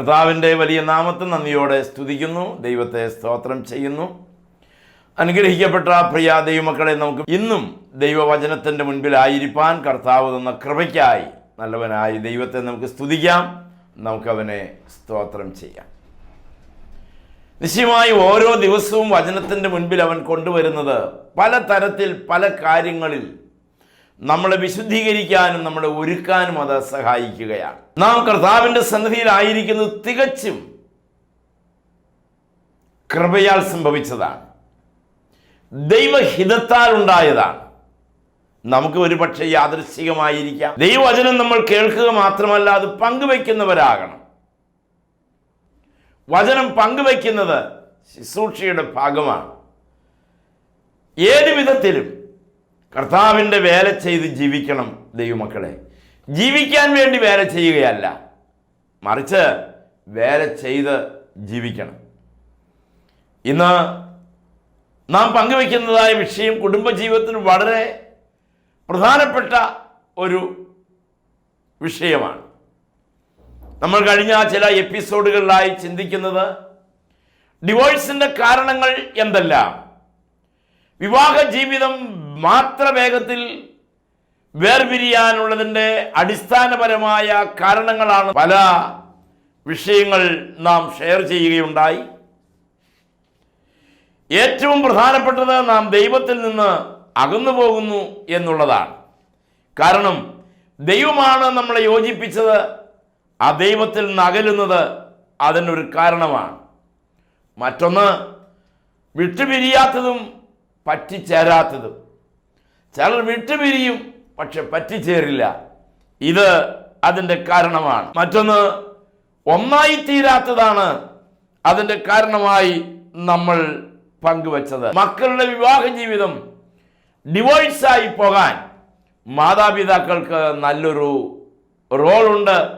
കർത്താവിന്റെ വലിയ നാമത്തെ നന്ദിയോടെ സ്തുതിക്കുന്നു. ദൈവത്തെ സ്തോത്രം ചെയ്യുന്നു. അനുഗ്രഹിക്കപ്പെട്ട പ്രിയ ദൈവമക്കളെ നമുക്ക് ഇന്നും ദൈവവചനത്തിന്റെ മുൻപിലായിരിക്കാൻ കർത്താവ് തന്ന കൃപയ്ക്കായി നല്ലവനായി ദൈവത്തെ നമുക്ക് സ്തുതിക്കാം. നമുക്കവനെ സ്തോത്രം ചെയ്യാം. നിശ്ചയമായി ഓരോ ദിവസവും വചനത്തിന്റെ മുൻപിൽ അവൻ കൊണ്ടുവരുന്നത് പല തരത്തിൽ പല കാര്യങ്ങളിൽ നമ്മളെ വിശുദ്ധീകരിക്കാനും നമ്മളെ ഒരുക്കാനും അത് സഹായിക്കുകയാണ്. നാം കർത്താവിന്റെ സന്നിധിയിലായിരിക്കുന്നത് തികച്ചും കൃപയാൽ സംഭവിച്ചതാണ്. ദൈവഹിതത്താൽ ഉണ്ടായതാണ്. നമുക്ക് ഒരു പക്ഷേ യാദൃശികമായിരിക്കാം ദൈവവചനം നമ്മൾ കേൾക്കുക മാത്രമല്ല അത് പങ്കുവയ്ക്കുന്നവരാകണം. വചനം പങ്കുവയ്ക്കുന്നത് ശുശ്രൂഷയുടെ ഭാഗമാണ്. ഏത് വിധത്തിലും കർത്താവിന്റെ വേല ചെയ്ത് ജീവിക്കണം ദൈവമക്കളെ. ജീവിക്കാൻ വേണ്ടി വേല ചെയ്യുകയല്ല. മറിച്ച് വേല ചെയ്ത് ജീവിക്കണം. ഇന്ന് നാം പങ്കുവയ്ക്കുന്നതായ വിഷയം കുടുംബജീവിതത്തിന് വളരെ പ്രധാനപ്പെട്ട ഒരു വിഷയമാണ്. നമ്മൾ കഴിഞ്ഞ ചില എപ്പിസോഡുകളിലായി ചിന്തിക്കുന്നത് ഡിവോഴ്സിന്റെ കാരണങ്ങൾ എന്തെല്ലാം? വിവാഹ ജീവിതം മാത്ര വേഗത്തിൽ വേർപിരിയാനുള്ളതിന്റെ അടിസ്ഥാനപരമായ കാരണങ്ങളാണ് പല വിഷയങ്ങൾ നാം ഷെയർ ചെയ്യുകയുണ്ടായി. ഏറ്റവും പ്രധാനപ്പെട്ടത് നാം ദൈവത്തിൽ നിന്ന് അകന്നു പോകുന്നു എന്നുള്ളതാണ്. കാരണം ദൈവമാണ് നമ്മളെ യോജിപ്പിച്ചത് ആ ദൈവത്തിൽ നിന്ന് അകലുന്നത് അതിനൊരു കാരണമാണ്. മറ്റൊന്ന് വിട്ടുപിരിയാത്തതും പറ്റിച്ചേരാത്തതും. ചിലർ വിട്ടുപിരിയും പക്ഷെ പറ്റിച്ചേരില്ല. ഇത് അതിന്റെ കാരണമാണ്. മറ്റൊന്ന് ഒന്നായി തീരാത്തതാണ് അതിന്റെ കാരണമായി നമ്മൾ പങ്കുവച്ചത്. മക്കളുടെ വിവാഹ ജീവിതം ഡിവോഴ്സായി പോകാൻ മാതാപിതാക്കൾക്ക് നല്ലൊരു റോളുണ്ട്.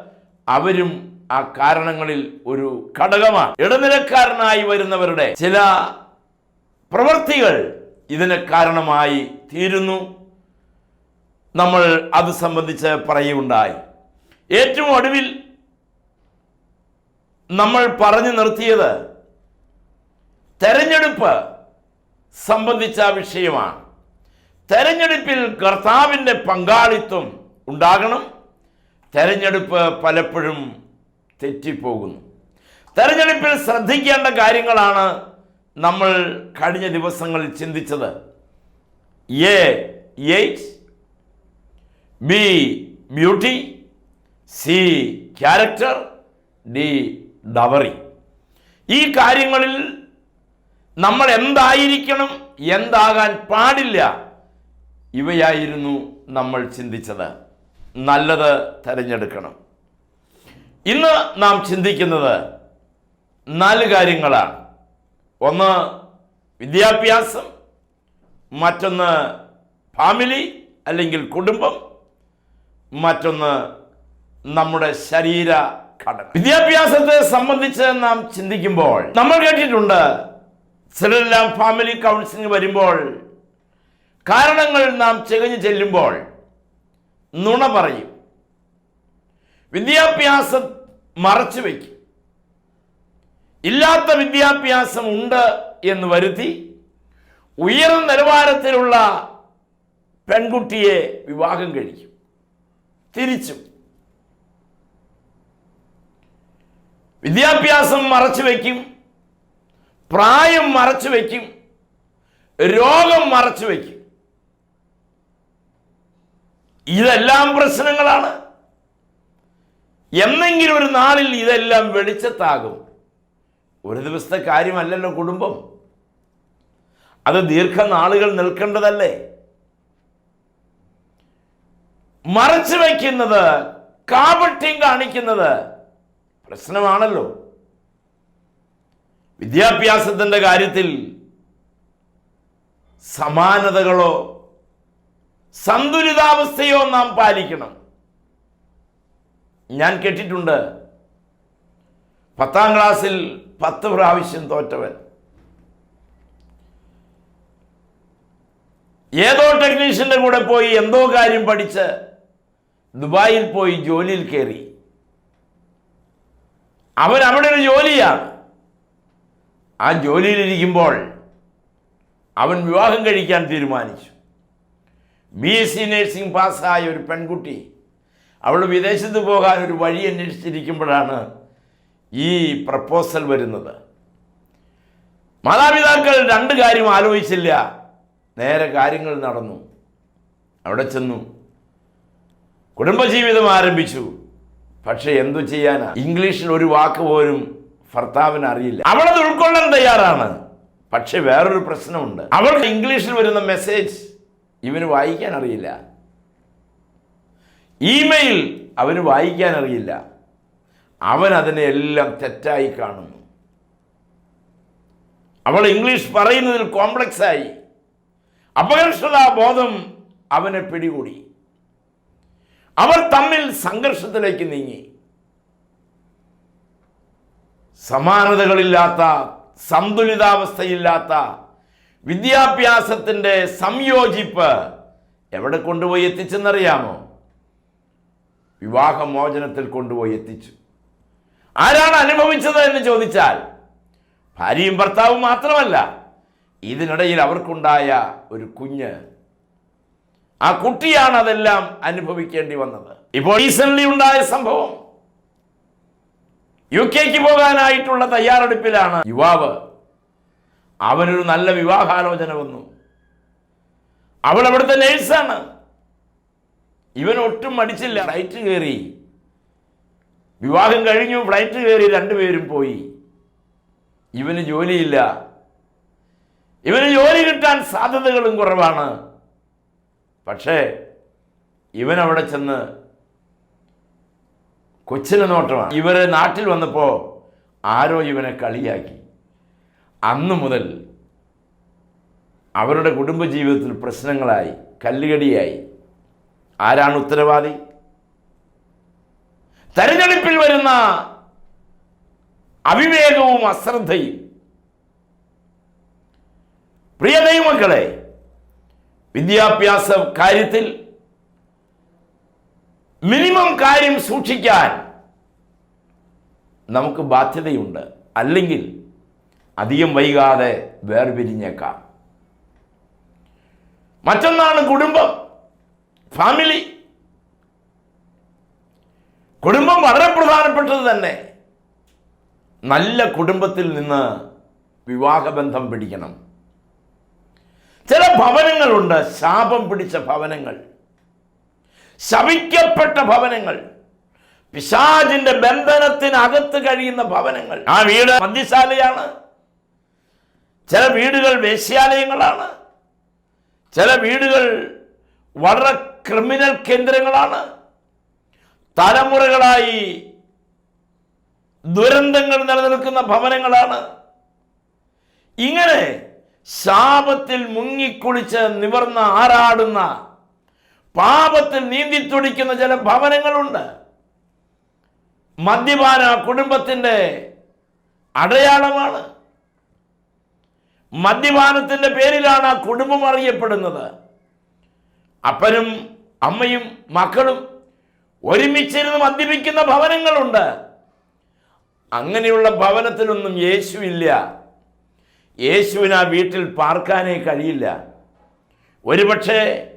അവരും ആ കാരണങ്ങളിൽ ഒരു ഘടകമാണ്. ഇടനിലക്കാരനായി വരുന്നവരുടെ ചില പ്രവൃത്തികൾ ഇതിന് കാരണമായി തീരുന്നു. നമ്മൾ അത് സംബന്ധിച്ച് പറയുകയുണ്ടായി. ഏറ്റവും ഒടുവിൽ നമ്മൾ പറഞ്ഞു നിർത്തിയത് തെരഞ്ഞെടുപ്പ് സംബന്ധിച്ച വിഷയമാണ്. തെരഞ്ഞെടുപ്പിൽ കർത്താവിന്റെ പങ്കാളിത്തം ഉണ്ടാകണം. തെരഞ്ഞെടുപ്പ് പലപ്പോഴും തെറ്റിപ്പോകുന്നു. തെരഞ്ഞെടുപ്പിൽ ശ്രദ്ധിക്കേണ്ട കാര്യങ്ങളാണ് നമ്മൾ കഴിഞ്ഞ ദിവസങ്ങളിൽ ചിന്തിച്ചത് A age B beauty C character D dowry ഈ കാര്യങ്ങളിൽ നമ്മൾ എന്തായിരിക്കണം എന്താകാൻ പാടില്ല ഇവയായിരുന്നു നമ്മൾ ചിന്തിച്ചത്. നല്ലത് തിരഞ്ഞെടുക്കണം. ഇന്ന് നാം ചിന്തിക്കുന്നത് നാല് കാര്യങ്ങളാണ്. ഒന്ന് വിദ്യാഭ്യാസം മറ്റൊന്ന് ഫാമിലി അല്ലെങ്കിൽ കുടുംബം മറ്റൊന്ന് നമ്മുടെ ശരീര ഘടന. വിദ്യാഭ്യാസത്തെ സംബന്ധിച്ച് നാം ചിന്തിക്കുമ്പോൾ നമ്മൾ കേട്ടിട്ടുണ്ട് ചിലരെല്ലാം ഫാമിലി കൗൺസിലിംഗ് വരുമ്പോൾ കാരണങ്ങൾ നാം ചികഞ്ഞു ചെല്ലുമ്പോൾ നുണ പറയും. വിദ്യാഭ്യാസം മറച്ചു വയ്ക്കും. ഇല്ലാത്ത വിദ്യാഭ്യാസം ഉണ്ട് എന്ന് വരുത്തി ഉയർന്ന നിലവാരത്തിലുള്ള പെൺകുട്ടിയെ വിവാഹം കഴിക്കും. തിരിച്ചും. വിദ്യാഭ്യാസം മറച്ചു വയ്ക്കും. പ്രായം മറച്ചു വയ്ക്കും. രോഗം മറച്ചു വയ്ക്കും. ഇതെല്ലാം പ്രശ്നങ്ങളാണ്. എന്നെങ്കിലും ഒരു നാളിൽ ഇതെല്ലാം വെളിച്ചത്താകും. ഒരു ദിവസത്തെ കാര്യമല്ലല്ലോ കുടുംബം. അത് ദീർഘനാളുകൾ നിൽക്കേണ്ടതല്ലേ? മറച്ചു വയ്ക്കുന്നത് കാപട്യം കാണിക്കുന്നത് പ്രശ്നമാണല്ലോ. വിദ്യാഭ്യാസത്തിന്റെ കാര്യത്തിൽ സമാനതകളോ സന്തുലിതാവസ്ഥയോ നാം പാലിക്കണം. ഞാൻ കേട്ടിട്ടുണ്ട് പത്താം ക്ലാസ്സിൽ പത്ത് പ്രാവശ്യം തോറ്റവൻ. ഏതോ ടെക്നീഷ്യന്റെ കൂടെ പോയി എന്തോ കാര്യം പഠിച്ച് ദുബായിൽ പോയി ജോലിയിൽ കയറി. അവൻ അവിടെ ഒരു ജോലിയാണ്. ആ ജോലിയിലിരിക്കുമ്പോൾ അവൻ വിവാഹം കഴിക്കാൻ തീരുമാനിച്ചു. ബി എസ് സി നഴ്സിംഗ് പാസ്സായ ഒരു പെൺകുട്ടി. അവൾ വിദേശത്ത് പോകാൻ ഒരു വഴി അന്വേഷിച്ചിരിക്കുമ്പോഴാണ് ഈ പ്രപ്പോസൽ വരുന്നത്. മാതാപിതാക്കൾ രണ്ട് കാര്യം ആലോചിച്ചില്ല. നേരെ കാര്യങ്ങൾ നടന്നു. അവിടെ ചെന്നു. കുടുംബജീവിതം ആരംഭിച്ചു. പക്ഷെ എന്തു ചെയ്യാനാ? ഇംഗ്ലീഷിൽ ഒരു വാക്ക് പോലും ഭർത്താവിന് അറിയില്ല. അവളത് ഉൾക്കൊള്ളാൻ തയ്യാറാണ്. പക്ഷെ വേറൊരു പ്രശ്നമുണ്ട്. അവൾക്ക് ഇംഗ്ലീഷിൽ വരുന്ന മെസ്സേജ് ഇവന് വായിക്കാൻ അറിയില്ല. ഇമെയിൽ അവന് വായിക്കാൻ അറിയില്ല. അവൻ അതിനെ എല്ലാം തെറ്റായി കാണുന്നു. അവൾ ഇംഗ്ലീഷ് പറയുന്നതിൽ കോംപ്ലക്സ് ആയി അപകർഷതാ ബോധം അവനെ പിടികൂടി. അവർ തമ്മിൽ സംഘർഷത്തിലേക്ക് നീങ്ങി. സമാനതകളില്ലാത്ത സന്തുലിതാവസ്ഥയില്ലാത്ത വിദ്യാഭ്യാസത്തിന്റെ സംയോജിപ്പ് എവിടെ കൊണ്ടുപോയി എത്തിച്ചെന്നറിയാമോ? വിവാഹമോചനത്തിൽ കൊണ്ടുപോയി എത്തിച്ചു. ആരാണ് അനുഭവിച്ചത് എന്ന് ചോദിച്ചാൽ ഭാര്യയും ഭർത്താവും മാത്രമല്ല ഇതിനിടയിൽ അവർക്കുണ്ടായ ഒരു കുഞ്ഞ്. ആ കുട്ടിയാണ് അതെല്ലാം അനുഭവിക്കേണ്ടി വന്നത്. ഇപ്പോൾ റീസെന്റ് ഉണ്ടായ സംഭവം. യു കെക്ക് പോകാനായിട്ടുള്ള തയ്യാറെടുപ്പിലാണ് യുവാവ്. അവനൊരു നല്ല വിവാഹാലോചന വന്നു. അവൾ അവിടുത്തെ നേഴ്സാണ് ഇവൻ ഒട്ടും മടിച്ചില്ല. റൈറ്റ് കയറി വിവാഹം കഴിഞ്ഞു ഫ്ലൈറ്റ് കയറി രണ്ടുപേരും പോയി. ഇവന് ജോലിയില്ല. ഇവന് ജോലി കിട്ടാൻ സാധ്യതകളും കുറവാണ്. പക്ഷേ ഇവൻ അവിടെ ചെന്ന് കൊച്ചിന് നോട്ടമാണ്. ഇവരെ നാട്ടിൽ വന്നപ്പോൾ ആരോ ഇവനെ കളിയാക്കി. അന്നു മുതൽ അവരുടെ കുടുംബജീവിതത്തിൽ പ്രശ്നങ്ങളായി കല്ലുകടിയായി. ആരാണ് ഉത്തരവാദി? തെരഞ്ഞെടുപ്പിൽ വരുന്ന അവിവേകവും അശ്രദ്ധയും. പ്രിയ ദൈവമക്കളെ വിദ്യാഭ്യാസ കാര്യത്തിൽ മിനിമം കാര്യം സൂക്ഷിക്കാൻ നമുക്ക് ബാധ്യതയുണ്ട്. അല്ലെങ്കിൽ അധികം വൈകാതെ വേർപിരിഞ്ഞേക്കാം. മറ്റൊന്നാണ് കുടുംബം ഫാമിലി. കുടുംബം വളരെ പ്രധാനപ്പെട്ടത് തന്നെ. നല്ല കുടുംബത്തിൽ നിന്ന് വിവാഹബന്ധം പിടിക്കണം. ചില ഭവനങ്ങളുണ്ട് ശാപം പിടിച്ച ഭവനങ്ങൾ ശപിക്കപ്പെട്ട ഭവനങ്ങൾ പിശാജിന്റെ ബന്ധനത്തിനകത്ത് കഴിയുന്ന ഭവനങ്ങൾ. ആ വീട് മദ്യശാലയാണ്. ചില വീടുകൾ വേശ്യാലയങ്ങളാണ്. ചില വീടുകൾ വളരെ ക്രിമിനൽ കേന്ദ്രങ്ങളാണ്. തലമുറകളായി ദുരന്തങ്ങൾ നിലനിൽക്കുന്ന ഭവനങ്ങളാണ്. ഇങ്ങനെ ശാപത്തിൽ മുങ്ങിക്കുളിച്ച് നിവർന്ന് ആറാടുന്ന പാപത്തിൽ നീന്തിത്തുടിക്കുന്ന ചില ഭവനങ്ങളുണ്ട്. മദ്യപാന കുടുംബത്തിന്റെ അടയാളമാണ്. മദ്യപാനത്തിന്റെ പേരിലാണ് ആ കുടുംബം അറിയപ്പെടുന്നത്. അപ്പനും അമ്മയും മക്കളും ഒരുമിച്ചിരുന്ന് മദ്യപിക്കുന്ന ഭവനങ്ങളുണ്ട്. അങ്ങനെയുള്ള ഭവനത്തിലൊന്നും യേശുവില്ല യേശുവിന് ആ വീട്ടിൽ പാർക്കാനേ കഴിയില്ല. ഒരുപക്ഷെ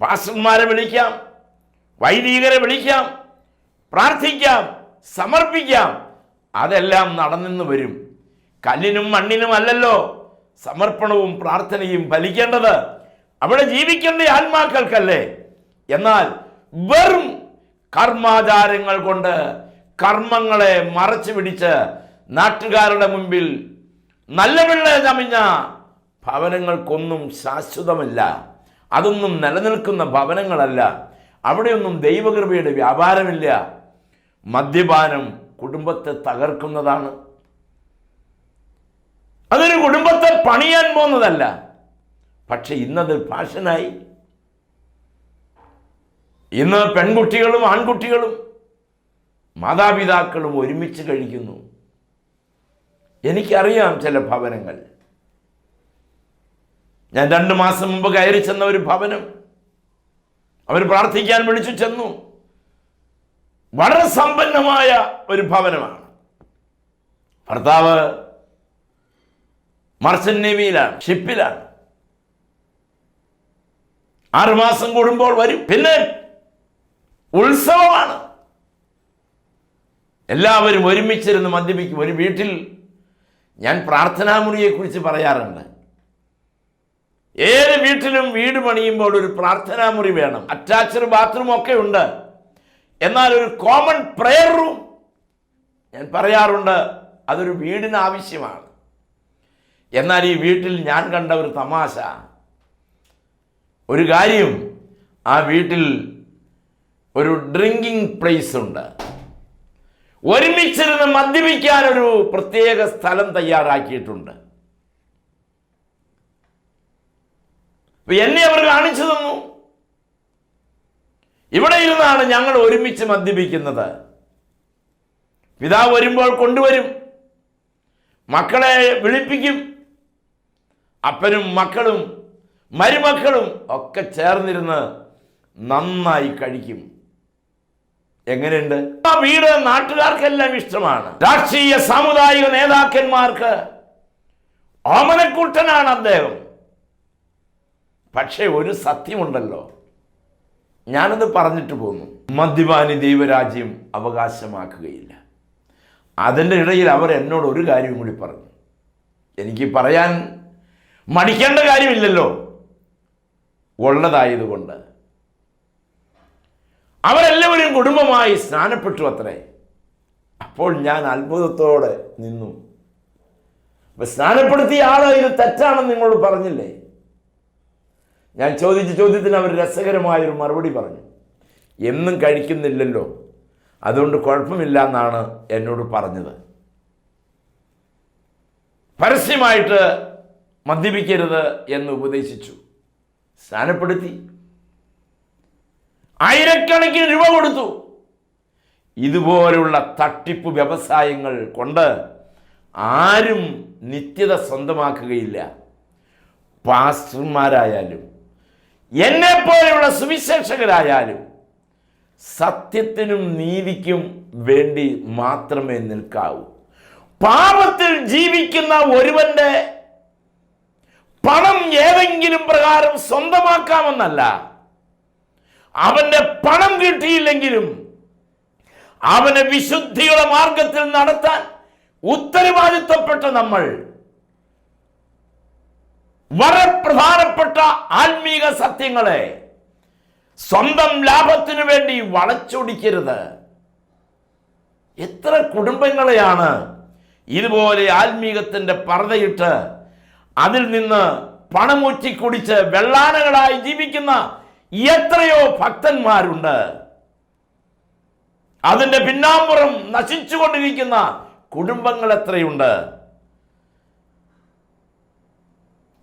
പാസ്റ്റർമാരെ വിളിക്കാം വൈദികരെ വിളിക്കാം പ്രാർത്ഥിക്കാം സമർപ്പിക്കാം അതെല്ലാം നടന്നു വരും. കല്ലിനും മണ്ണിനും അല്ലല്ലോ സമർപ്പണവും പ്രാർത്ഥനയും ഫലിക്കേണ്ടത്. അവിടെ ജീവിക്കേണ്ട ആത്മാക്കൾക്കല്ലേ. എന്നാൽ വെറും കർമാചാരങ്ങൾ കൊണ്ട് കർമ്മങ്ങളെ മറച്ചു പിടിച്ച് നാട്ടുകാരുടെ മുമ്പിൽ നല്ല പിള്ള ചമിഞ്ഞ ഭവനങ്ങൾക്കൊന്നും ശാശ്വതമല്ല. അതൊന്നും നിലനിൽക്കുന്ന ഭവനങ്ങളല്ല. അവിടെയൊന്നും ദൈവകൃപയുടെ വ്യാപാരമില്ല. മദ്യപാനം കുടുംബത്തെ തകർക്കുന്നതാണ്. അതൊരു കുടുംബത്തെ പണിയാൻ പോകുന്നതല്ല. പക്ഷെ ഇന്നത് ഫാഷനായി. ഇന്ന് പെൺകുട്ടികളും ആൺകുട്ടികളും മാതാപിതാക്കളും ഒരുമിച്ച് കഴിക്കുന്നു. എനിക്കറിയാം ചില ഭവനങ്ങൾ. ഞാൻ രണ്ട് മാസം മുമ്പ് കയറി ചെന്ന ഒരു ഭവനം. അവർ പ്രാർത്ഥിക്കാൻ വിളിച്ചു ചെന്നു. വളരെ സമ്പന്നമായ ഒരു ഭവനമാണ്. ഭർത്താവ് മർച്ചന്റ് നേവിയിലാണ് ഷിപ്പിലാണ്. ആറുമാസം കൂടുമ്പോൾ വരും. പിന്നെ ഉത്സവമാണ്. എല്ലാവരും ഒരുമിച്ചിരുന്ന് മദ്യപിക്കും. ഒരു വീട്ടിൽ ഞാൻ പ്രാർത്ഥനാമുറിയെക്കുറിച്ച് പറയാറുണ്ട്. ഏത് വീട്ടിലും വീട് പണിയുമ്പോൾ ഒരു പ്രാർത്ഥനാമുറി വേണം. അറ്റാച്ച്ഡ് ബാത്റൂം ഒക്കെ ഉണ്ട്. എന്നാൽ ഒരു കോമൺ പ്രെയർ റൂം ഞാൻ പറയാറുണ്ട് അതൊരു വീടിന് ആവശ്യമാണ്. എന്നാൽ ഈ വീട്ടിൽ ഞാൻ കണ്ട ഒരു തമാശ. ഒരു കാര്യം ആ വീട്ടിൽ ഒരു ഡ്രിങ്കിങ് പ്ലേസ് ഉണ്ട്. ഒരുമിച്ചിരുന്ന് മദ്യപിക്കാൻ ഒരു പ്രത്യേക സ്ഥലം തയ്യാറാക്കിയിട്ടുണ്ട്. എന്നെ അവർ കാണിച്ചു തന്നു. ഇവിടെ ഇരുന്നാണ് ഞങ്ങൾ ഒരുമിച്ച് മദ്യപിക്കുന്നത്. പിതാവ് വരുമ്പോൾ കൊണ്ടുവരും. മക്കളെ വിളിപ്പിക്കും. അപ്പനും മക്കളും മരുമക്കളും ഒക്കെ ചേർന്നിരുന്ന് നന്നായി കഴിക്കും. എങ്ങനെയുണ്ട്? ആ വീട് നാട്ടുകാർക്കെല്ലാം ഇഷ്ടമാണ്. രാഷ്ട്രീയ സാമുദായിക നേതാക്കന്മാർക്ക് ഓമനക്കൂട്ടനാണ് അദ്ദേഹം. പക്ഷേ ഒരു സത്യമുണ്ടല്ലോ. ഞാനത് പറഞ്ഞിട്ട് പോന്നു. മദ്യപാനി ദൈവരാജ്യം അവകാശമാക്കുകയില്ല. അതിന്റെ ഇടയിൽ അവർ എന്നോട് ഒരു കാര്യം കൂടി പറഞ്ഞു. എനിക്ക് പറയാൻ മടിക്കേണ്ട കാര്യമില്ലല്ലോ. ഉള്ളതായതുകൊണ്ട് അവരെല്ലാവരും കുടുംബമായി സ്നാനപ്പെട്ടു അത്രേ. അപ്പോൾ ഞാൻ അത്ഭുതത്തോടെ നിന്നു. അപ്പൊ സ്നാനപ്പെടുത്തിയ ആൾ ഇത് തെറ്റാണെന്ന് നിങ്ങളോട് പറഞ്ഞില്ലേ? ഞാൻ ചോദിച്ച ചോദ്യത്തിന് അവർ രസകരമായൊരു മറുപടി പറഞ്ഞു. എന്നും കഴിക്കുന്നില്ലല്ലോ. അതുകൊണ്ട് കുഴപ്പമില്ല എന്നാണ് എന്നോട് പറഞ്ഞത്. പരസ്യമായിട്ട് മദ്യപിക്കരുത് എന്ന് ഉപദേശിച്ചു. സ്നാനപ്പെടുത്തി. ആയിരക്കണക്കിന് രൂപ കൊടുത്തു. ഇതുപോലുള്ള തട്ടിപ്പ് വ്യവസായങ്ങൾ കൊണ്ട് ആരും നിത്യത സ്വന്തമാക്കുകയില്ല. പാസ്റ്റർമാരായാലും എന്നെ പോലെയുള്ള സുവിശേഷകരായാലും സത്യത്തിനും നീതിക്കും വേണ്ടി മാത്രമേ നിൽക്കാവൂ. പാപത്തിൽ ജീവിക്കുന്ന ഒരുവന്റെ പണം ഏതെങ്കിലും പ്രകാരം സ്വന്തമാക്കാമെന്നല്ല അവന്റെ പണം കിട്ടിയില്ലെങ്കിലും അവനെ വിശുദ്ധിയുടെ മാർഗത്തിൽ നടത്താൻ ഉത്തരവാദിത്വപ്പെട്ട നമ്മൾ വളരെ പ്രധാനപ്പെട്ട ആത്മീക സത്യങ്ങളെ സ്വന്തം ലാഭത്തിനു വേണ്ടി വളച്ചൊടിക്കരുത്. എത്ര കുടുംബങ്ങളെയാണ് ഇതുപോലെ ആത്മീകത്തിന്റെ പറതയിട്ട് അതിൽ നിന്ന് പണമൂറ്റി കുടിച്ച് വെള്ളാനകളായി ജീവിക്കുന്ന എത്രയോ ഭക്തന്മാരുണ്ട്. അതിന്റെ പിന്നാമ്പുറം നശിച്ചുകൊണ്ടിരിക്കുന്ന കുടുംബങ്ങൾ എത്രയുണ്ട്?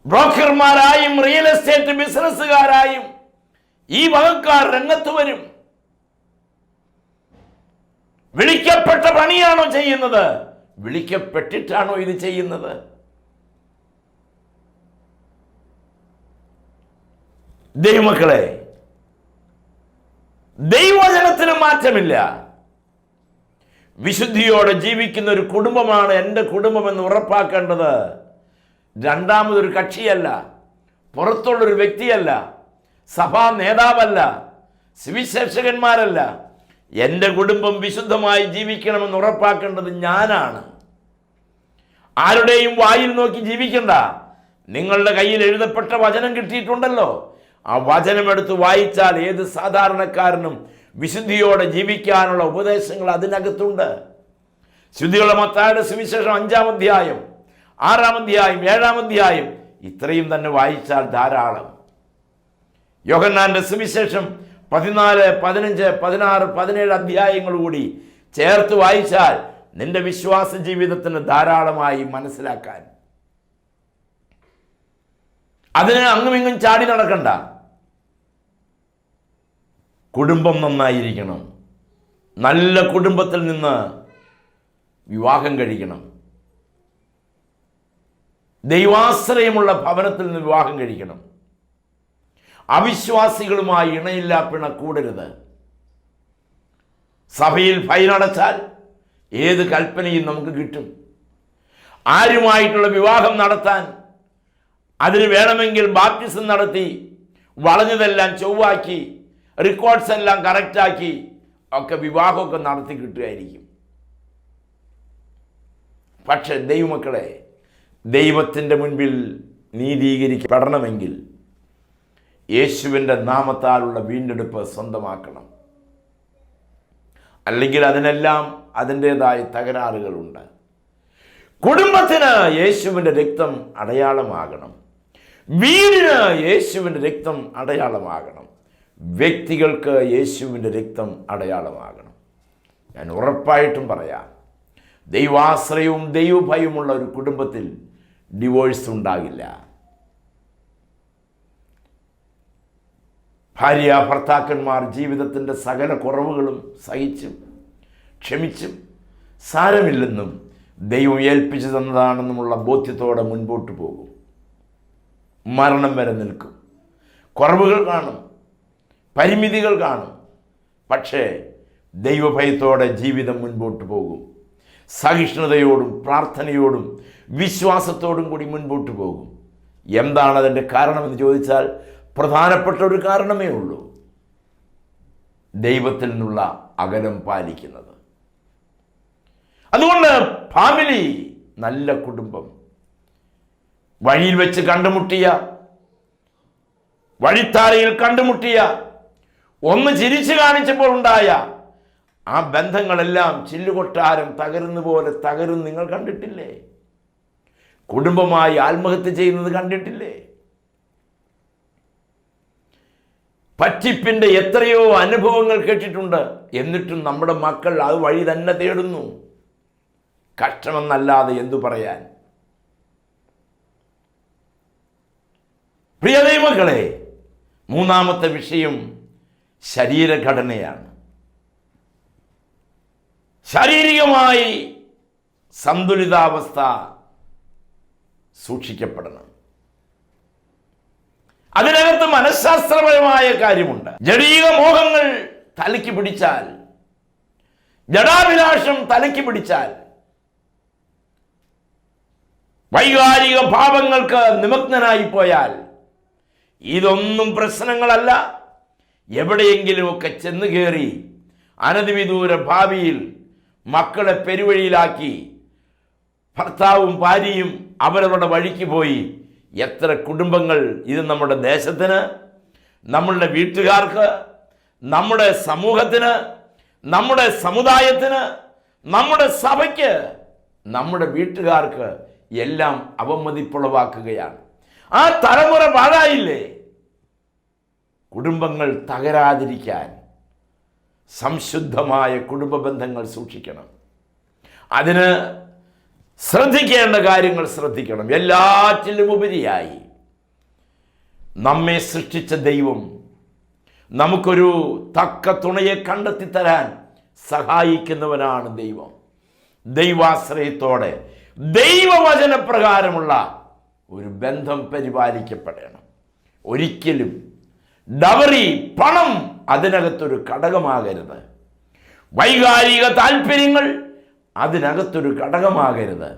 ബ്രോക്കർമാരായും റിയൽ എസ്റ്റേറ്റ് ബിസിനസ്സുകാരായും ഈ വകക്കാർ രംഗത്ത് വരും. വിളിക്കപ്പെട്ട പണിയാണോ ചെയ്യുന്നത്? വിളിക്കപ്പെട്ടിട്ടാണോ ഇത് ചെയ്യുന്നത്? ദൈവമക്കളെ ദൈവജനത്തിന് മാറ്റമില്ല. വിശുദ്ധിയോടെ ജീവിക്കുന്ന ഒരു കുടുംബമാണ് എന്റെ കുടുംബമെന്ന് ഉറപ്പാക്കേണ്ടത്. രണ്ടാമതൊരു കക്ഷിയല്ല പുറത്തുള്ളൊരു വ്യക്തിയല്ല സഭാ നേതാവല്ല സുവിശേഷകന്മാരല്ല. എന്റെ കുടുംബം വിശുദ്ധമായി ജീവിക്കണമെന്ന് ഉറപ്പാക്കേണ്ടത് ഞാനാണ്. ആരുടെയും വായിൽ നോക്കി ജീവിക്കണ്ട. നിങ്ങളുടെ കയ്യിൽ എഴുതപ്പെട്ട വചനം കിട്ടിയിട്ടുണ്ടല്ലോ. ആ വചനം എടുത്ത് വായിച്ചാൽ ഏത് സാധാരണക്കാരനും വിശുദ്ധിയോടെ ജീവിക്കാനുള്ള ഉപദേശങ്ങൾ അതിനകത്തുണ്ട്. ശുദ്ധിയുള്ള മത്തായുടെ സുവിശേഷം അഞ്ചാം അധ്യായം ആറാം അധ്യായം ഏഴാം അധ്യായം ഇത്രയും തന്നെ വായിച്ചാൽ ധാരാളം. യോഹന്നാന്റെ സുവിശേഷം പതിനാല് പതിനഞ്ച് പതിനാറ് പതിനേഴ് അധ്യായങ്ങൾ കൂടി ചേർത്ത് വായിച്ചാൽ നിന്റെ വിശ്വാസ ജീവിതത്തിന് ധാരാളമായി മനസ്സിലാക്കാൻ. അതിന് അങ്ങുമിങ്ങും ചാടി നടക്കണ്ട. കുടുംബം നന്നായിരിക്കണം. നല്ല കുടുംബത്തിൽ നിന്ന് വിവാഹം കഴിക്കണം. ദൈവാശ്രയമുള്ള ഭവനത്തിൽ നിന്ന് വിവാഹം കഴിക്കണം. അവിശ്വാസികളുമായി ഇണയില്ല പിണ കൂടരുത്. സഭയിൽ ഫൈനടച്ചാൽ ഏത് കൽപ്പനയും നമുക്ക് കിട്ടും. ആരുമായിട്ടുള്ള വിവാഹം നടത്താൻ അതിന് വേണമെങ്കിൽ ബാപ്റ്റിസം നടത്തി വളഞ്ഞതെല്ലാം ചൊവ്വാക്കി റെക്കോർഡ്സ് എല്ലാം കറക്റ്റാക്കി ഒക്കെ വിവാഹമൊക്കെ നടത്തി കിട്ടുകയായിരിക്കും. പക്ഷെ ദൈവമക്കളെ ദൈവത്തിന്റെ മുൻപിൽ നീതീകരിക്കപ്പെടണമെങ്കിൽ യേശുവിന്റെ നാമത്താലുള്ള വീണ്ടെടുപ്പ് സ്വന്തമാക്കണം. അല്ലെങ്കിൽ അതിനെല്ലാം അതിന്റേതായ തകരാറുകളുണ്ട്. കുടുംബത്തിന് യേശുവിന്റെ രക്തം അടയാളമാകണം. വീടിന് യേശുവിന്റെ രക്തം അടയാളമാകണം. വ്യക്തികൾക്ക് യേശുവിന്റെ രക്തം അടയാളമാകണം. ഞാൻ ഉറപ്പായിട്ടും പറയാം ദൈവാശ്രയവും ദൈവഭയമുള്ള ഒരു കുടുംബത്തിൽ ഡിവോഴ്സ് ഉണ്ടാകില്ല. ഭാര്യ ഭർത്താക്കന്മാർ ജീവിതത്തിന്റെ സകല കുറവുകളും സഹിച്ചും ക്ഷമിച്ചും സാരമില്ലെന്നും ദൈവം ഏൽപ്പിച്ചു തന്നതാണെന്നുമുള്ള ബോധ്യത്തോടെ മുൻപോട്ട് പോകും. മരണം വരെ നിൽക്കും. കുറവുകൾ കാണും. പരിമിതികൾ കാണും. പക്ഷേ ദൈവഭയത്തോടെ ജീവിതം മുൻപോട്ട് പോകും. സഹിഷ്ണുതയോടും പ്രാർത്ഥനയോടും വിശ്വാസത്തോടും കൂടി മുൻപോട്ട് പോകും. എന്താണ് അതിന്റെ കാരണമെന്ന് ചോദിച്ചാൽ പ്രധാനപ്പെട്ട ഒരു കാരണമേ ഉള്ളൂ. ദൈവത്തിൽ നിന്നുള്ള അകലം പാലിക്കുന്നത്. അതുകൊണ്ട് ഫാമിലി നല്ല കുടുംബം. വഴിയിൽ വെച്ച് കണ്ടുമുട്ടിയ വഴിത്താരയിൽ കണ്ടുമുട്ടിയ ഒന്ന് ചിരിച്ചു കാണിച്ചപ്പോൾ ഉണ്ടായ ആ ബന്ധങ്ങളെല്ലാം ചില്ലുകൊട്ടാരം തകരുന്ന പോലെ തകരും നിങ്ങൾ കണ്ടിട്ടില്ലേ? കുടുംബമായി ആത്മഹത്യ ചെയ്യുന്നത് കണ്ടിട്ടില്ലേ? പറ്റിപ്പിന്റെ എത്രയോ അനുഭവങ്ങൾ കേട്ടിട്ടുണ്ട്. എന്നിട്ടും നമ്മുടെ മക്കൾ അത് വഴി തന്നെ തേടുന്നു. കഷ്ടമെന്നല്ലാതെ എന്തു പറയാൻ? പ്രിയ ദൈവങ്ങളെ മൂന്നാമത്തെ വിഷയം ശരീരഘടനയാണ്. ശാരീരികമായി സന്തുലിതാവസ്ഥ സൂക്ഷിക്കപ്പെടണം. അതിനകത്ത് മനഃശാസ്ത്രപരമായ കാര്യമുണ്ട്. ജടീക മോഹങ്ങൾ തലയ്ക്ക് പിടിച്ചാൽ ജടാഭിലാഷം തലയ്ക്ക് പിടിച്ചാൽ വൈകാരിക ഭാവങ്ങൾക്ക് നിമഗ്നനായി പോയാൽ ഇതൊന്നും പ്രശ്നങ്ങളല്ല. എവിടെയെങ്കിലുമൊക്കെ ചെന്ന് കയറി അനധിവിദൂര ഭാവിയിൽ മക്കളെ പെരുവഴിയിലാക്കി ഭർത്താവും ഭാര്യയും അവരവരുടെ വഴിക്ക് പോയി. എത്ര കുടുംബങ്ങൾ ഇത് നമ്മുടെ ദേശത്തിന് നമ്മളുടെ വീട്ടുകാർക്ക് നമ്മുടെ സമൂഹത്തിന് നമ്മുടെ സമുദായത്തിന് നമ്മുടെ സഭയ്ക്ക് നമ്മുടെ വീട്ടുകാർക്ക് എല്ലാം അവമതിപ്പുളവാക്കുകയാണ്. ആ തലമുറ പാഴായില്ലേ കുടുംബങ്ങൾ തകരാതിരിക്കാൻ സംശുദ്ധമായ കുടുംബ ബന്ധങ്ങൾ സൂക്ഷിക്കണം. അതിന് ശ്രദ്ധിക്കേണ്ട കാര്യങ്ങൾ ശ്രദ്ധിക്കണം. എല്ലാറ്റിലും ഉപരിയായി നമ്മെ സൃഷ്ടിച്ച ദൈവം നമുക്കൊരു തക്ക തുണയെ കണ്ടെത്തി തരാൻ സഹായിക്കുന്നവനാണ് ദൈവം. ദൈവാശ്രയത്തോടെ ദൈവവചനപ്രകാരമുള്ള ഒരു ബന്ധം പരിപാലിക്കപ്പെടണം. ഒരിക്കലും ഡവറി പണം അതിനകത്തൊരു ഘടകമാകരുത്. വൈകാരിക താല്പര്യങ്ങൾ അതിനകത്തൊരു ഘടകമാകരുത്.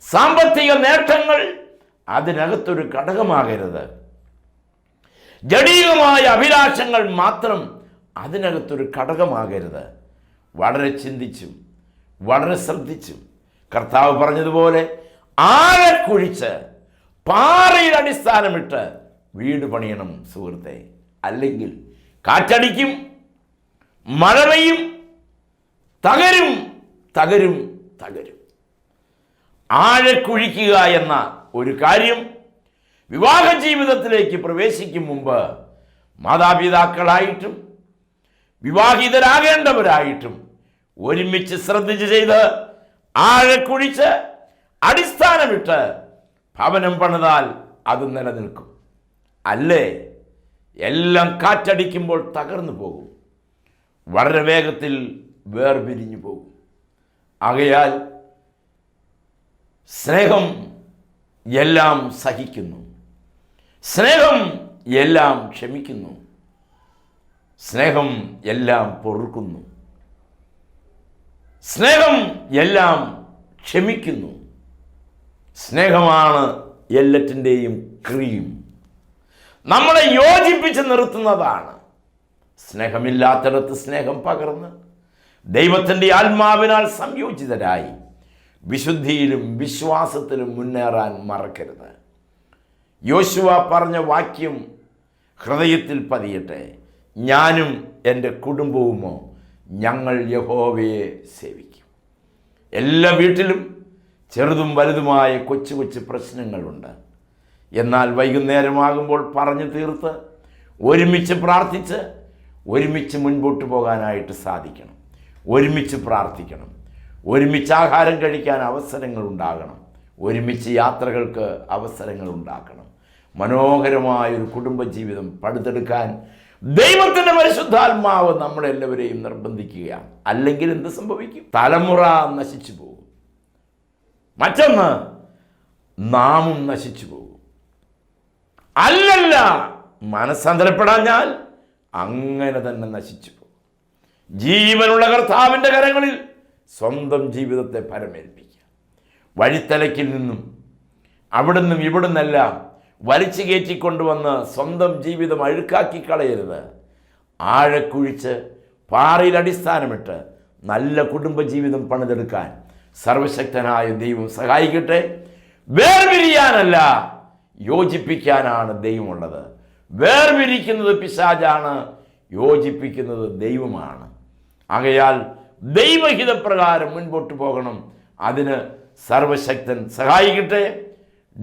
സാമ്പത്തിക നേട്ടങ്ങൾ അതിനകത്തൊരു ഘടകമാകരുത്. ജടീകമായ അഭിലാഷങ്ങൾ മാത്രം അതിനകത്തൊരു ഘടകമാകരുത്. വളരെ ചിന്തിച്ചും വളരെ ശ്രദ്ധിച്ചും. കർത്താവ് പറഞ്ഞതുപോലെ ആരെ കുഴിച്ച് പാറയിൽ അടിസ്ഥാനമിട്ട് വീട് പണിയണം സുഹൃത്തെ. അല്ലെങ്കിൽ കാറ്റടിക്കും മഴ പെയ്യും തകരും തകരും തകരും. ആഴക്കുഴിക്കുക എന്ന ഒരു കാര്യം വിവാഹ ജീവിതത്തിലേക്ക് പ്രവേശിക്കും മുമ്പ് മാതാപിതാക്കളായിട്ടും വിവാഹിതരാകേണ്ടവരായിട്ടും ഒരുമിച്ച് ശ്രദ്ധിച്ച് ചെയ്ത് ആഴക്കുഴിച്ച് അടിസ്ഥാനമിട്ട് ഭവനം പണിതാൽ അത് നിലനിൽക്കും. അല്ലേ? എല്ലാം കാറ്റടിക്കുമ്പോൾ തകർന്നു പോകും. വളരെ വേഗത്തിൽ വേർപിരിഞ്ഞു പോകും. ആകയാൽ സ്നേഹം എല്ലാം സഹിക്കുന്നു. സ്നേഹം എല്ലാം ക്ഷമിക്കുന്നു. സ്നേഹം എല്ലാം പൊറുക്കുന്നു. സ്നേഹം എല്ലാം ക്ഷമിക്കുന്നു. സ്നേഹമാണ് എല്ലാറ്റിന്റെയും ക്രീം. നമ്മളെ യോജിപ്പിച്ച് നിർത്തുന്നതാണ്. സ്നേഹമില്ലാത്തിടത്ത് സ്നേഹം പകർന്ന് ദൈവത്തിന്റെ ആത്മാവിനാൽ സംയോജിതരായി വിശുദ്ധിയിലും വിശ്വാസത്തിലും മുന്നേറാൻ മറക്കരുത്. യോശുവ പറഞ്ഞ വാക്യം ഹൃദയത്തിൽ പതിയട്ടെ ഞാനും എന്റെ കുടുംബവുമോ ഞങ്ങൾ യഹോവയെ സേവിക്കും. എല്ലാ വീട്ടിലും ചെറുതും വലുതുമായ കൊച്ചു കൊച്ചു പ്രശ്നങ്ങളുണ്ട്. എന്നാൽ വൈകുന്നേരമാകുമ്പോൾ പറഞ്ഞു തീർത്ത് ഒരുമിച്ച് പ്രാർത്ഥിച്ച് ഒരുമിച്ച് മുൻപോട്ട് പോകാനായിട്ട് സാധിക്കണം. ഒരുമിച്ച് പ്രാർത്ഥിക്കണം. ഒരുമിച്ച് ആഹാരം കഴിക്കാൻ അവസരങ്ങൾ ഉണ്ടാകണം. ഒരുമിച്ച് യാത്രകൾക്ക് അവസരങ്ങൾ ഉണ്ടാക്കണം. മനോഹരമായ ഒരു കുടുംബജീവിതം പടുത്തെടുക്കാൻ ദൈവത്തിന്റെ പരിശുദ്ധാത്മാവ് നമ്മളെല്ലാവരെയും നിർബന്ധിക്കുകയാണ്. അല്ലെങ്കിൽ എന്ത് സംഭവിക്കും? തലമുറ നശിച്ചു പോകും. മറ്റൊന്ന് നാമും നശിച്ചു പോകും. അല്ലല്ല. മനസ്സന്തരപ്പെടാഞ്ഞാൽ അങ്ങനെ തന്നെ നശിച്ചു ജീവനുള്ള കർത്താവിന്റെ കരങ്ങളിൽ സ്വന്തം ജീവിതത്തെ പരമേൽപ്പിക്കുക വഴിത്തലക്കിൽ നിന്നും അവിടുന്നും ഇവിടുന്നെല്ലാം വലിച്ചു കയറ്റിക്കൊണ്ടുവന്ന് സ്വന്തം ജീവിതം അഴുക്കാക്കി കളയരുത്. ആഴക്കുഴിച്ച് പാറയിൽ അടിസ്ഥാനമിട്ട് നല്ല കുടുംബജീവിതം പണിതെടുക്കാൻ സർവശക്തനായ ദൈവം സഹായിക്കട്ടെ. വേർപിരിയാനല്ല. യോജിപ്പിക്കാനാണ് ദൈവമുള്ളത്. വേർപിരിക്കുന്നത് പിശാജാണ് യോജിപ്പിക്കുന്നത് ദൈവമാണ്. ആകയാൽ ദൈവഹിതപ്രകാരം മുൻപോട്ട് പോകണം. അതിന് സർവശക്തൻ സഹായിക്കട്ടെ.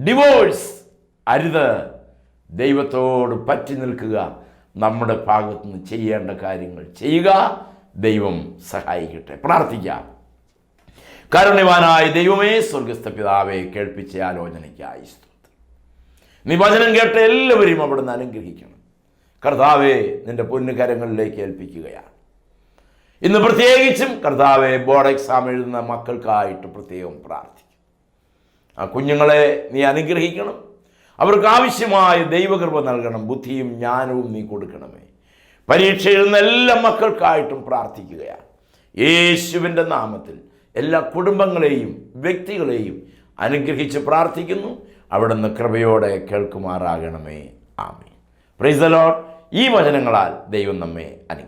ഡിവോഴ്സ് അരുത്. ദൈവത്തോട് പറ്റി നിൽക്കുക. നമ്മുടെ ഭാഗത്ത് നിന്ന് ചെയ്യേണ്ട കാര്യങ്ങൾ ചെയ്യുക. ദൈവം സഹായിക്കട്ടെ. പ്രാർത്ഥിക്കാം. കരുണിവാനായ ദൈവമേ സ്വർഗസ്ഥ പിതാവെ കേൾപ്പിച്ച ആലോചനയ്ക്കായി നീ വചനം കേട്ട എല്ലാവരെയും അവിടുന്ന് അനുഗ്രഹിക്കണം. കർത്താവെ നിന്റെ പൊന്നുകരങ്ങളിലേക്ക് ഏൽപ്പിക്കുകയാണ്. ഇന്ന് പ്രത്യേകിച്ചും കർത്താവെ ബോർഡ് എക്സാം എഴുതുന്ന മക്കൾക്കായിട്ട് പ്രത്യേകം പ്രാർത്ഥിക്കും. ആ കുഞ്ഞുങ്ങളെ നീ അനുഗ്രഹിക്കണം. അവർക്ക് ആവശ്യമായ ദൈവകൃപ നൽകണം. ബുദ്ധിയും ജ്ഞാനവും നീ കൊടുക്കണമേ. പരീക്ഷ എഴുതുന്ന എല്ലാ മക്കൾക്കായിട്ടും പ്രാർത്ഥിക്കുകയാണ്. യേശുവിന്റെ നാമത്തിൽ എല്ലാ കുടുംബങ്ങളെയും വ്യക്തികളെയും അനുഗ്രഹിച്ച് പ്രാർത്ഥിക്കുന്നു. അവിടുന്ന് കൃപയോടെ കേൾക്കുമാറാകണമേ. ആമേ പ്രൈസ് ദ ലോർഡ് ഈ വചനങ്ങളാൽ ദൈവം നമ്മെ അനുഗ്രഹിക്കും.